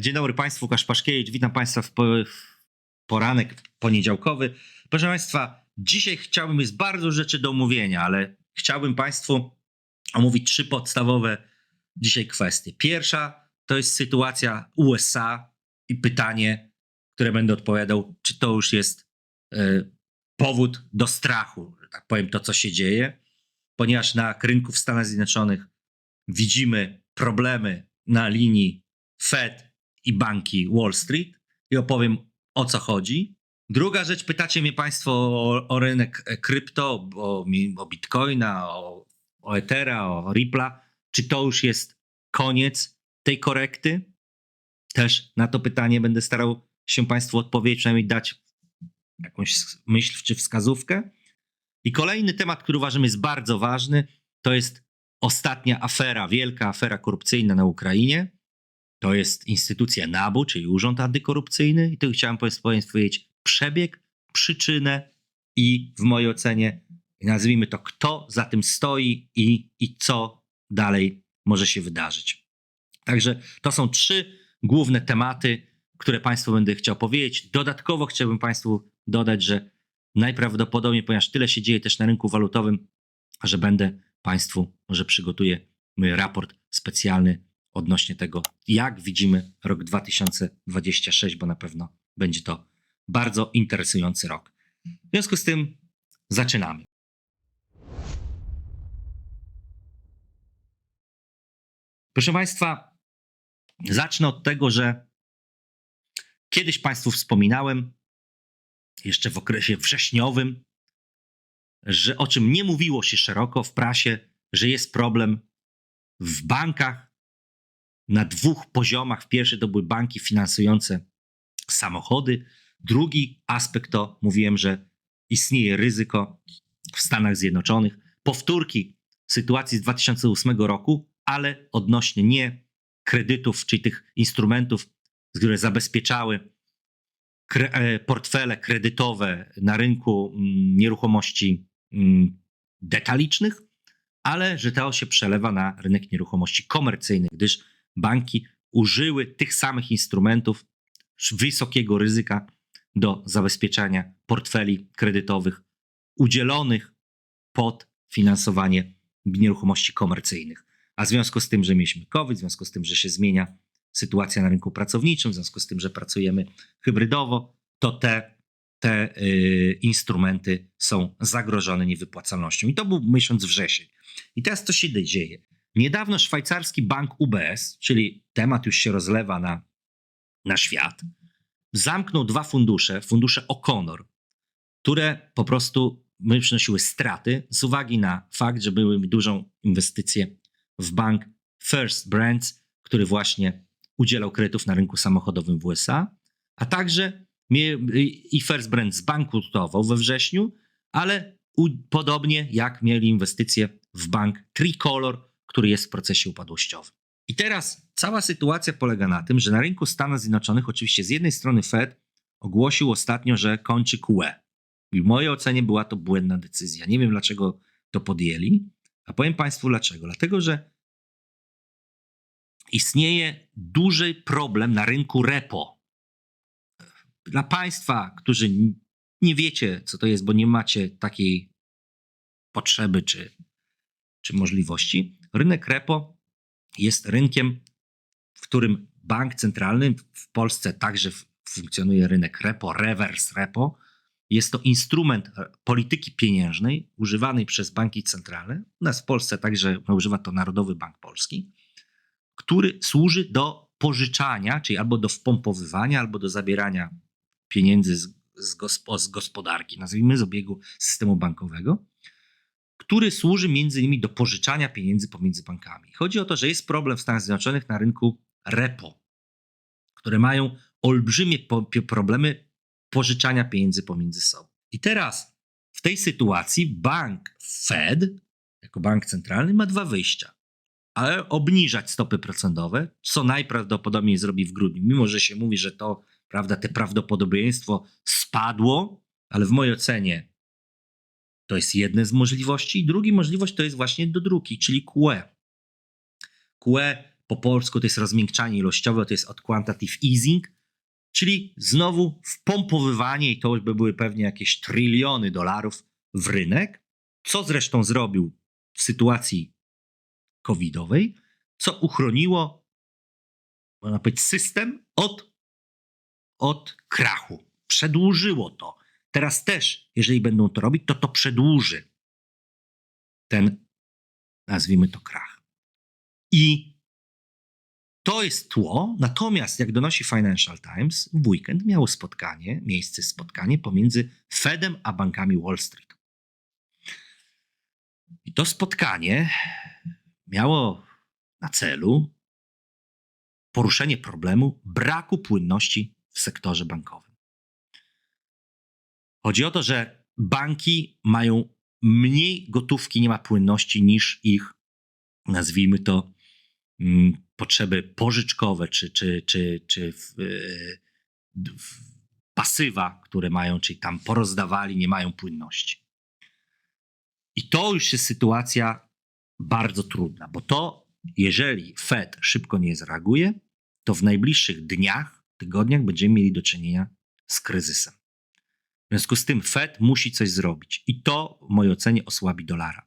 Dzień dobry Państwu, Łukasz Paszkiewicz. Witam Państwa w, po, w poranek poniedziałkowy. Proszę Państwa, dzisiaj chciałbym, jest bardzo rzeczy do omówienia, ale chciałbym Państwu omówić trzy podstawowe dzisiaj kwestie. Pierwsza to jest sytuacja USA i pytanie, które będę odpowiadał, czy to już jest e, powód do strachu, że tak powiem, to co się dzieje, ponieważ na rynku w Stanach Zjednoczonych widzimy problemy na linii Fed i banki Wall Street i opowiem o co chodzi. Druga rzecz, pytacie mnie Państwo o, o rynek e, krypto, o, o Bitcoina, o, o Ethera, o Ripple'a. Czy to już jest koniec tej korekty? Też na to pytanie będę starał się Państwu odpowiedzieć, przynajmniej dać jakąś myśl czy wskazówkę. I kolejny temat, który uważam jest bardzo ważny, to jest ostatnia afera, wielka afera korupcyjna na Ukrainie. To jest instytucja NABU, czyli Urząd Antykorupcyjny. I tu chciałem powiedzieć przebieg, przyczynę i w mojej ocenie, nazwijmy to, kto za tym stoi i, i co dalej może się wydarzyć. Także to są trzy główne tematy, które Państwu będę chciał powiedzieć. Dodatkowo chciałbym Państwu dodać, że najprawdopodobniej, ponieważ tyle się dzieje też na rynku walutowym, że będę Państwu, może przygotuję raport specjalny odnośnie tego, jak widzimy rok 2026, bo na pewno będzie to bardzo interesujący rok. W związku z tym zaczynamy. Proszę Państwa, zacznę od tego, że kiedyś Państwu wspominałem, jeszcze w okresie wrześniowym, że o czym nie mówiło się szeroko w prasie, że jest problem w bankach na dwóch poziomach. Pierwszy to były banki finansujące samochody. Drugi aspekt to mówiłem, że istnieje ryzyko w Stanach Zjednoczonych powtórki sytuacji z 2008 roku, ale odnośnie nie kredytów, czyli tych instrumentów, które zabezpieczały kre, e, portfele kredytowe na rynku mm, nieruchomości mm, detalicznych, ale że to się przelewa na rynek nieruchomości komercyjnych, gdyż banki użyły tych samych instrumentów wysokiego ryzyka do zabezpieczania portfeli kredytowych udzielonych pod finansowanie nieruchomości komercyjnych. A w związku z tym, że mieliśmy COVID, w związku z tym, że się zmienia sytuacja na rynku pracowniczym, w związku z tym, że pracujemy hybrydowo, to te, te y, instrumenty są zagrożone niewypłacalnością. I to był miesiąc wrzesień. I teraz co się dzieje? Niedawno szwajcarski bank UBS, czyli temat już się rozlewa na, na świat, zamknął dwa fundusze, fundusze O'Connor, które po prostu przynosiły straty z uwagi na fakt, że były dużą inwestycję w bank First Brands, który właśnie udzielał kredytów na rynku samochodowym w USA, a także i First Brands zbankrutował we wrześniu, ale u, podobnie jak mieli inwestycje w bank Tricolor, który jest w procesie upadłościowym. I teraz cała sytuacja polega na tym, że na rynku Stanów Zjednoczonych oczywiście z jednej strony Fed ogłosił ostatnio, że kończy QE. I w mojej ocenie była to błędna decyzja. Nie wiem dlaczego to podjęli, a powiem Państwu dlaczego. Dlatego, że istnieje duży problem na rynku repo. Dla Państwa, którzy nie wiecie, co to jest, bo nie macie takiej potrzeby czy, czy możliwości, rynek repo jest rynkiem, w którym bank centralny, w Polsce także funkcjonuje rynek repo, reverse repo. Jest to instrument polityki pieniężnej używanej przez banki centralne. U nas w Polsce także używa to Narodowy Bank Polski, który służy do pożyczania, czyli albo do wpompowywania, albo do zabierania pieniędzy z, z, gospo, z gospodarki, nazwijmy z obiegu systemu bankowego, który służy między innymi do pożyczania pieniędzy pomiędzy bankami. Chodzi o to, że jest problem w Stanach Zjednoczonych na rynku repo, które mają olbrzymie problemy pożyczania pieniędzy pomiędzy sobą. I teraz w tej sytuacji bank Fed, jako bank centralny, ma dwa wyjścia. Ale obniżać stopy procentowe, co najprawdopodobniej zrobi w grudniu, mimo że się mówi, że to, prawda, te prawdopodobieństwo spadło, ale w mojej ocenie to jest jedna z możliwości. Drugi możliwość to jest właśnie do druki, czyli QE. QE po polsku to jest rozmiękczanie ilościowe, to jest od quantitative easing, czyli znowu wpompowywanie, i to by były pewnie jakieś tryliony dolarów w rynek, co zresztą zrobił w sytuacji covidowej, co uchroniło, można powiedzieć, system od, od krachu. Przedłużyło to. Teraz też, jeżeli będą to robić, to to przedłuży ten, nazwijmy to, krach. I to jest tło. Natomiast, jak donosi Financial Times, w weekend miało spotkanie, miejsce spotkanie pomiędzy Fedem a bankami Wall Street. I to spotkanie miało na celu poruszenie problemu braku płynności w sektorze bankowym. Chodzi o to, że banki mają mniej gotówki, nie ma płynności niż ich, nazwijmy to, mm, potrzeby pożyczkowe czy, czy, czy, czy w, w pasywa, które mają, czyli tam porozdawali, nie mają płynności. I to już jest sytuacja bardzo trudna, bo to, jeżeli Fed szybko nie zareaguje, to w najbliższych dniach, tygodniach będziemy mieli do czynienia z kryzysem. W związku z tym Fed musi coś zrobić i to w mojej ocenie osłabi dolara.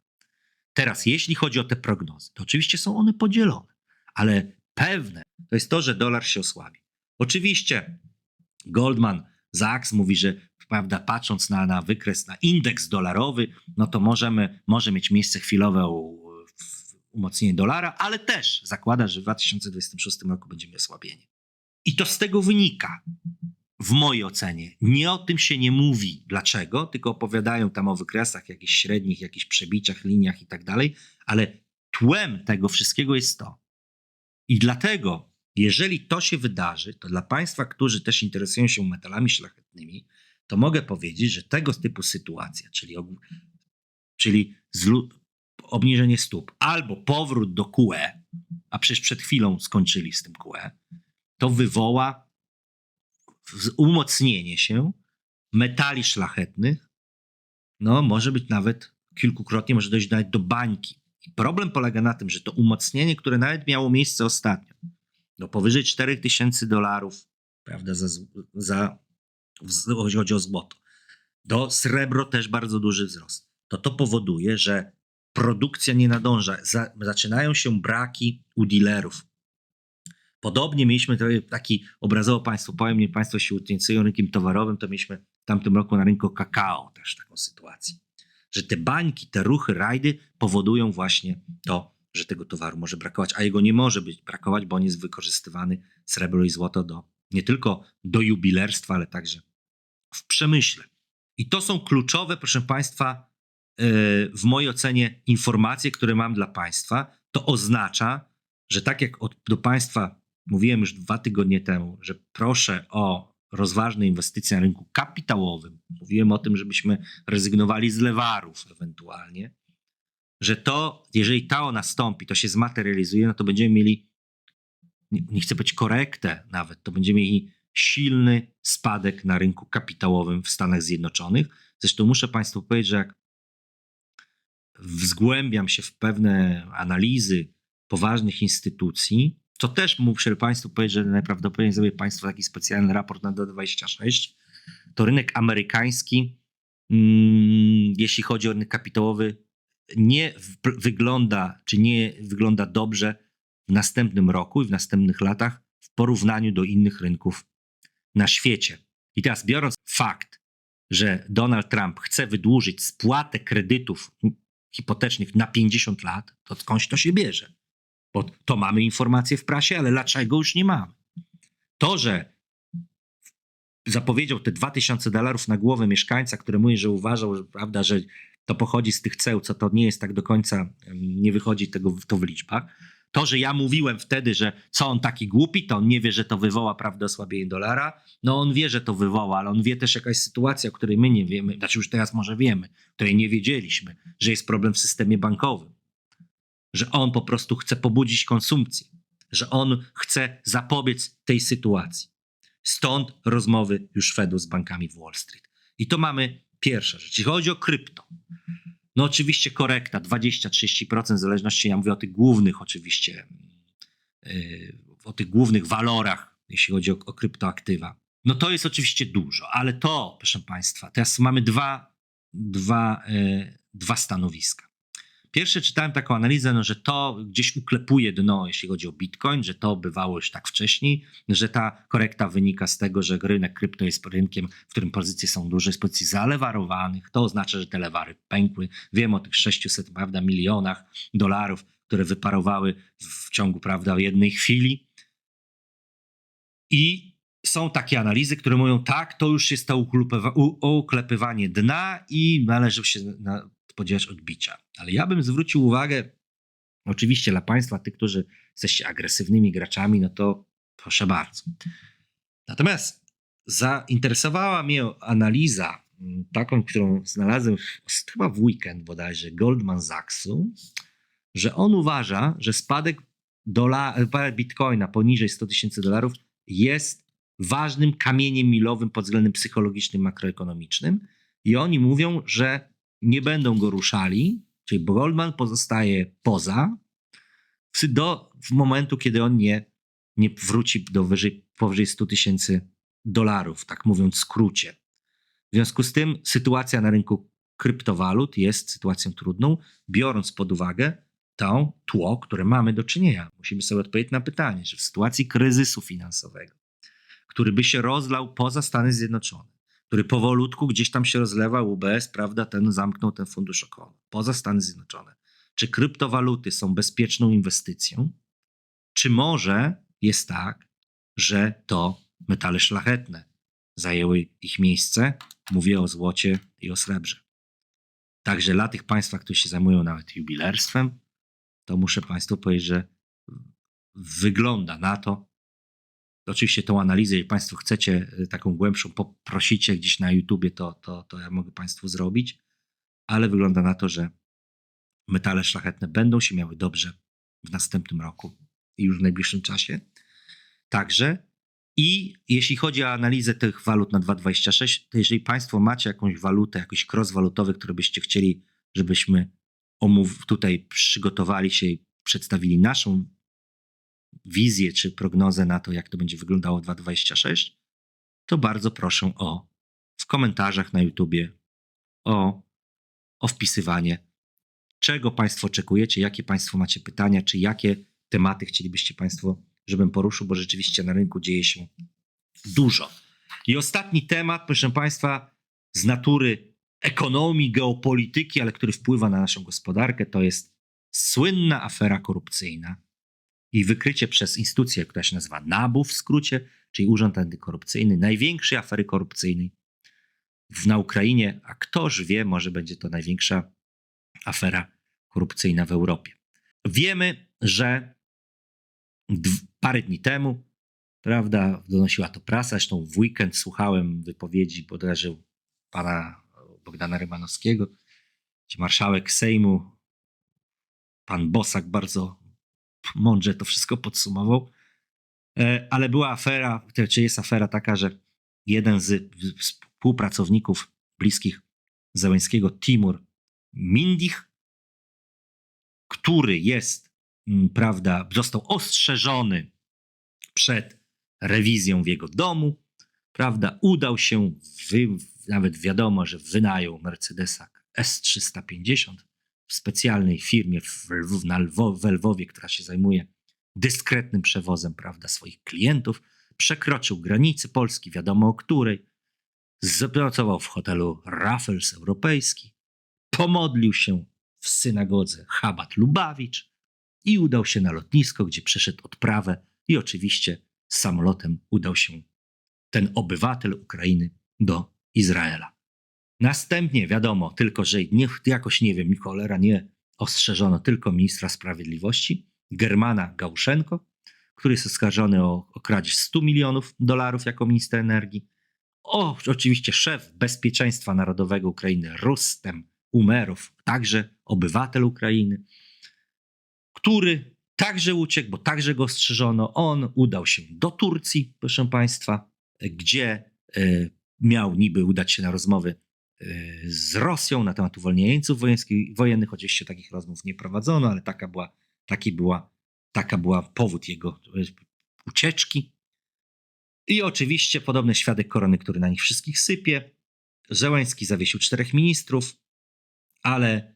Teraz, jeśli chodzi o te prognozy, to oczywiście są one podzielone, ale pewne to jest to, że dolar się osłabi. Oczywiście Goldman Sachs mówi, że prawda, patrząc na, na wykres, na indeks dolarowy, no to możemy, może mieć miejsce chwilowe u, umocnienie dolara, ale też zakłada, że w 2026 roku będziemy osłabienie. I to z tego wynika, w mojej ocenie. Nie o tym się nie mówi. Dlaczego? Tylko opowiadają tam o wykresach jakichś średnich, jakichś przebiciach, liniach i tak dalej, ale tłem tego wszystkiego jest to. I dlatego, jeżeli to się wydarzy, to dla Państwa, którzy też interesują się metalami szlachetnymi, to mogę powiedzieć, że tego typu sytuacja, czyli, czyli obniżenie stóp albo powrót do QE, a przecież przed chwilą skończyli z tym QE, to wywoła umocnienie się metali szlachetnych, no może być nawet kilkukrotnie, może dojść nawet do bańki. I problem polega na tym, że to umocnienie, które nawet miało miejsce ostatnio, do powyżej 4000 dolarów, prawda, za, za, jeśli chodzi o złoto, do srebro też bardzo duży wzrost, to to powoduje, że produkcja nie nadąża, za, zaczynają się braki u dealerów. Podobnie mieliśmy taki, obrazowo Państwu powiem, nie Państwo się interesują rynkiem towarowym, to mieliśmy w tamtym roku na rynku kakao też taką sytuację. Że te bańki, te ruchy, rajdy powodują właśnie to, że tego towaru może brakować, a jego nie może być brakować, bo on jest wykorzystywany srebro i złoto do, nie tylko do jubilerstwa, ale także w przemyśle. I to są kluczowe, proszę Państwa, e, w mojej ocenie informacje, które mam dla Państwa. To oznacza, że tak jak od, do Państwa mówiłem już dwa tygodnie temu, że proszę o rozważne inwestycje na rynku kapitałowym. Mówiłem o tym, żebyśmy rezygnowali z lewarów ewentualnie, że to, jeżeli to nastąpi, to się zmaterializuje, no to będziemy mieli, nie, nie chcę powiedzieć korektę nawet, to będziemy mieli silny spadek na rynku kapitałowym w Stanach Zjednoczonych. Zresztą muszę Państwu powiedzieć, że jak wzgłębiam się w pewne analizy poważnych instytucji, to też muszę Państwu powiedzieć, że najprawdopodobniej zrobię Państwu taki specjalny raport na D26. To rynek amerykański, mm, jeśli chodzi o rynek kapitałowy, nie wygląda, czy nie wygląda dobrze w następnym roku i w następnych latach w porównaniu do innych rynków na świecie. I teraz biorąc fakt, że Donald Trump chce wydłużyć spłatę kredytów hipotecznych na 50 lat, to skądś to się bierze? Bo to mamy informacje w prasie, ale dlaczego już nie mamy? To, że zapowiedział te 2000 dolarów na głowę mieszkańca, który mówi, że uważał, że, prawda, że to pochodzi z tych ceł, co to nie jest tak do końca, nie wychodzi tego to w liczbach. To, że ja mówiłem wtedy, że co on taki głupi, to on nie wie, że to wywoła prawdę osłabienie dolara. No on wie, że to wywoła, ale on wie też jakaś sytuacja, o której my nie wiemy, znaczy już teraz może wiemy, której nie wiedzieliśmy, że jest problem w systemie bankowym że on po prostu chce pobudzić konsumpcję, że on chce zapobiec tej sytuacji. Stąd rozmowy już Fedu z bankami w Wall Street. I to mamy pierwsza rzecz. Jeśli chodzi o krypto, no oczywiście korekta 20-30% w zależności, ja mówię o tych głównych oczywiście y, o tych głównych walorach, jeśli chodzi o, o kryptoaktywa. No to jest oczywiście dużo, ale to, proszę Państwa, teraz mamy dwa, dwa, y, dwa stanowiska. Pierwsze czytałem taką analizę, no, że to gdzieś uklepuje dno, jeśli chodzi o Bitcoin, że to bywało już tak wcześniej, że ta korekta wynika z tego, że rynek krypto jest rynkiem, w którym pozycje są duże, z pozycji zalewarowanych. To oznacza, że te lewary pękły. Wiem o tych 600 prawda, milionach dolarów, które wyparowały w ciągu prawda, jednej chwili. I są takie analizy, które mówią, tak, to już jest to uklepywanie dna i należy się na, spodziewać odbicia. Ale ja bym zwrócił uwagę, oczywiście dla Państwa, tych, którzy jesteście agresywnymi graczami, no to proszę bardzo. Natomiast zainteresowała mnie analiza, mm, taką, którą znalazłem chyba w weekend bodajże, Goldman Sachsu, że on uważa, że spadek dola, bitcoina poniżej 100 tysięcy dolarów jest ważnym kamieniem milowym pod względem psychologicznym, makroekonomicznym. I oni mówią, że nie będą go ruszali, czyli Goldman pozostaje poza do w momentu, kiedy on nie, nie wróci do wyżej, powyżej 100 tysięcy dolarów, tak mówiąc w skrócie. W związku z tym sytuacja na rynku kryptowalut jest sytuacją trudną, biorąc pod uwagę to tło, które mamy do czynienia. Musimy sobie odpowiedzieć na pytanie, że w sytuacji kryzysu finansowego, który by się rozlał poza Stany Zjednoczone, który powolutku gdzieś tam się rozlewa, UBS, prawda, ten zamknął ten fundusz około, poza Stany Zjednoczone. Czy kryptowaluty są bezpieczną inwestycją? Czy może jest tak, że to metale szlachetne zajęły ich miejsce? Mówię o złocie i o srebrze. Także dla tych państwa, którzy się zajmują nawet jubilerstwem, to muszę Państwu powiedzieć, że wygląda na to, Oczywiście tą analizę, jeśli Państwo chcecie y, taką głębszą, poprosicie gdzieś na YouTubie, to, to, to ja mogę Państwu zrobić, ale wygląda na to, że metale szlachetne będą się miały dobrze w następnym roku i już w najbliższym czasie. Także i jeśli chodzi o analizę tych walut na 2,26, to jeżeli Państwo macie jakąś walutę, jakiś cross walutowy, który byście chcieli, żebyśmy omów tutaj przygotowali się i przedstawili naszą wizję czy prognozę na to, jak to będzie wyglądało w 2026, to bardzo proszę o w komentarzach na YouTubie o, o wpisywanie, czego Państwo oczekujecie, jakie Państwo macie pytania, czy jakie tematy chcielibyście Państwo, żebym poruszył, bo rzeczywiście na rynku dzieje się dużo. I ostatni temat, proszę Państwa, z natury ekonomii, geopolityki, ale który wpływa na naszą gospodarkę, to jest słynna afera korupcyjna i wykrycie przez instytucję, która się nazywa NABU w skrócie, czyli Urząd Antykorupcyjny, największej afery korupcyjnej w, na Ukrainie, a ktoż wie, może będzie to największa afera korupcyjna w Europie. Wiemy, że parę dni temu, prawda, donosiła to prasa, zresztą w weekend słuchałem wypowiedzi bodajże pana Bogdana Rymanowskiego, gdzie marszałek Sejmu, pan Bosak bardzo mądrze to wszystko podsumował. E, ale była afera, czy jest afera taka, że jeden z współpracowników bliskich Załęskiego, Timur Mindich, który jest, mm, prawda, został ostrzeżony przed rewizją w jego domu, prawda, udał się, wy, nawet wiadomo, że wynajął Mercedesa S350, w specjalnej firmie w, Lwów, na Lwo, w Lwowie, która się zajmuje dyskretnym przewozem prawda, swoich klientów, przekroczył granicy Polski, wiadomo o której, zapracował w hotelu Raffles Europejski, pomodlił się w synagodze Chabat Lubawicz i udał się na lotnisko, gdzie przeszedł odprawę i oczywiście samolotem udał się ten obywatel Ukrainy do Izraela. Następnie wiadomo tylko, że nie, jakoś nie wiem, cholera nie ostrzeżono tylko ministra sprawiedliwości, Germana Gałuszenko, który jest oskarżony o, o kradzież 100 milionów dolarów jako minister energii. O, oczywiście szef bezpieczeństwa narodowego Ukrainy Rustem Umerow, także obywatel Ukrainy, który także uciekł, bo także go ostrzeżono. On udał się do Turcji, proszę Państwa, gdzie y, miał niby udać się na rozmowy z Rosją na temat uwolnienia jeńców wojennych. Oczywiście takich rozmów nie prowadzono, ale taka była, taki była taka była powód jego e, ucieczki. I oczywiście podobny świadek korony, który na nich wszystkich sypie. Zełęński zawiesił czterech ministrów, ale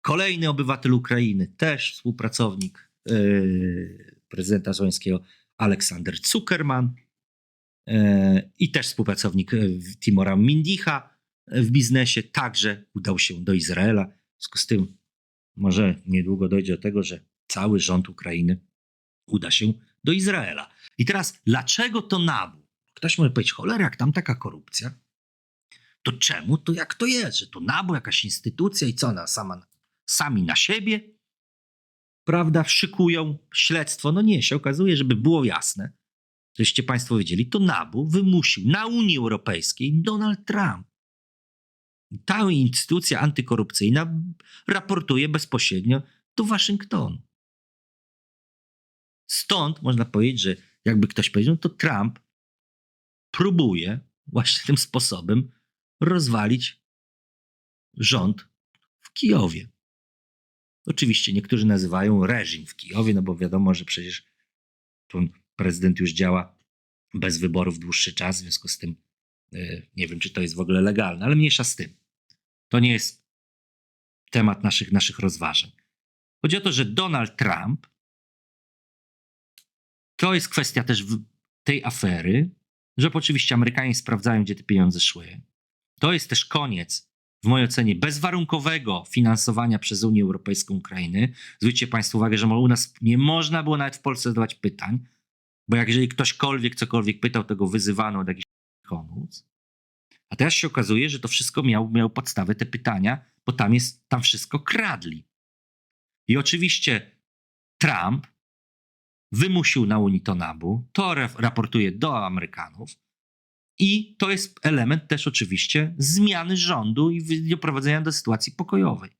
kolejny obywatel Ukrainy, też współpracownik yy, prezydenta Zełęńskiego, Aleksander Zuckerman yy, i też współpracownik Timora Mindicha w biznesie, także udał się do Izraela. W związku z tym może niedługo dojdzie do tego, że cały rząd Ukrainy uda się do Izraela. I teraz, dlaczego to nabu? Ktoś może powiedzieć, cholera, jak tam taka korupcja, to czemu to jak to jest, że to nabu, jakaś instytucja i co ona sama, sami na siebie, prawda, szykują śledztwo? No nie, się okazuje, żeby było jasne, żeście Państwo wiedzieli, to nabu wymusił na Unii Europejskiej Donald Trump. Ta instytucja antykorupcyjna raportuje bezpośrednio do Waszyngtonu. Stąd można powiedzieć, że jakby ktoś powiedział, to Trump próbuje właśnie tym sposobem rozwalić rząd w Kijowie. Oczywiście niektórzy nazywają reżim w Kijowie, no bo wiadomo, że przecież ten prezydent już działa bez wyborów dłuższy czas, w związku z tym yy, nie wiem, czy to jest w ogóle legalne, ale mniejsza z tym. To nie jest temat naszych, naszych rozważań. Chodzi o to, że Donald Trump to jest kwestia też tej afery, że oczywiście Amerykanie sprawdzają, gdzie te pieniądze szły. To jest też koniec, w mojej ocenie, bezwarunkowego finansowania przez Unię Europejską Ukrainy. Zwróćcie Państwo uwagę, że u nas nie można było nawet w Polsce zadawać pytań, bo jak jeżeli ktośkolwiek cokolwiek pytał, to go wyzywano od jakichś pomóc. A teraz się okazuje, że to wszystko miał, miał podstawę te pytania, bo tam jest, tam wszystko kradli. I oczywiście Trump wymusił na Unii to nabu, to raportuje do Amerykanów i to jest element też oczywiście zmiany rządu i doprowadzenia do sytuacji pokojowej.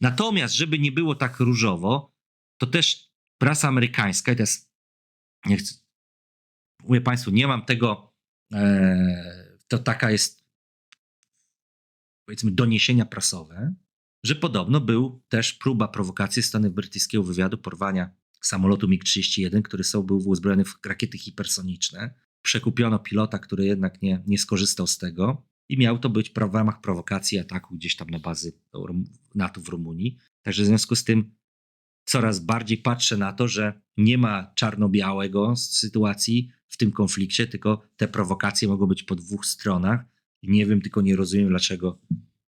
Natomiast, żeby nie było tak różowo, to też prasa amerykańska, i teraz nie chcę, mówię Państwu, nie mam tego, e, to taka jest powiedzmy doniesienia prasowe, że podobno był też próba prowokacji strony brytyjskiego wywiadu porwania samolotu MiG-31, który był uzbrojony w rakiety hipersoniczne. Przekupiono pilota, który jednak nie, nie skorzystał z tego i miał to być w ramach prowokacji ataku gdzieś tam na bazy NATO w Rumunii. Także w związku z tym coraz bardziej patrzę na to, że nie ma czarno-białego sytuacji w tym konflikcie, tylko te prowokacje mogą być po dwóch stronach. Nie wiem, tylko nie rozumiem, dlaczego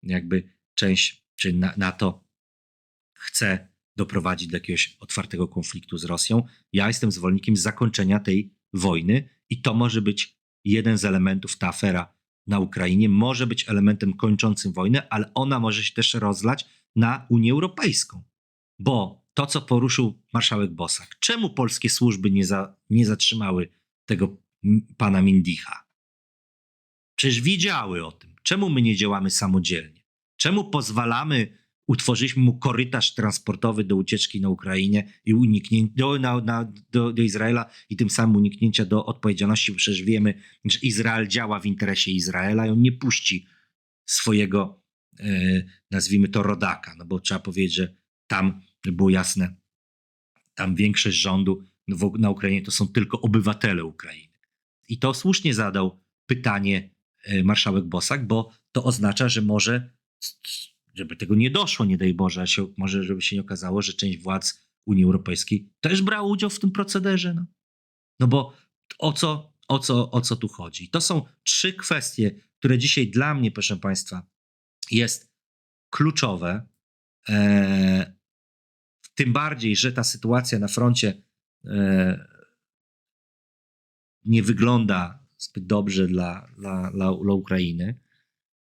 jakby część czy NATO chce doprowadzić do jakiegoś otwartego konfliktu z Rosją. Ja jestem zwolennikiem zakończenia tej wojny i to może być jeden z elementów, ta afera na Ukrainie może być elementem kończącym wojnę, ale ona może się też rozlać na Unię Europejską. Bo to, co poruszył marszałek Bosak, czemu polskie służby nie, za, nie zatrzymały tego pana Mindicha? Przecież wiedziały o tym. Czemu my nie działamy samodzielnie? Czemu pozwalamy utworzyliśmy mu korytarz transportowy do ucieczki na Ukrainie i uniknięcia do, do, do Izraela i tym samym uniknięcia do odpowiedzialności, przecież wiemy, że Izrael działa w interesie Izraela i on nie puści swojego, e, nazwijmy to, rodaka, no bo trzeba powiedzieć, że tam było jasne, tam większość rządu na Ukrainie to są tylko obywatele Ukrainy. I to słusznie zadał pytanie marszałek Bosak, bo to oznacza, że może żeby tego nie doszło, nie daj Boże, się, może żeby się nie okazało, że część władz Unii Europejskiej też brała udział w tym procederze. No, no bo o co, o, co, o co tu chodzi? To są trzy kwestie, które dzisiaj dla mnie, proszę Państwa, jest kluczowe. E, tym bardziej, że ta sytuacja na froncie e, nie wygląda zbyt dobrze dla, dla, dla, dla Ukrainy.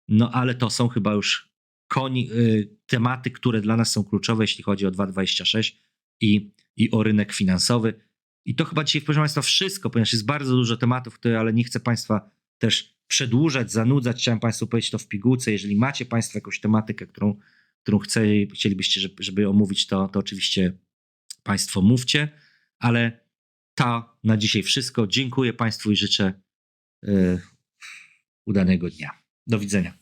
No ale to są chyba już koni, y, tematy, które dla nas są kluczowe, jeśli chodzi o 2.26 i, i o rynek finansowy. I to chyba dzisiaj, proszę Państwa, wszystko, ponieważ jest bardzo dużo tematów, które, ale nie chcę Państwa też przedłużać, zanudzać. Chciałem Państwu powiedzieć to w pigułce. Jeżeli macie Państwo jakąś tematykę, którą, którą chce, chcielibyście, żeby, żeby omówić, to, to oczywiście Państwo mówcie, ale to na dzisiaj wszystko. Dziękuję Państwu i życzę udanego dnia. Do widzenia.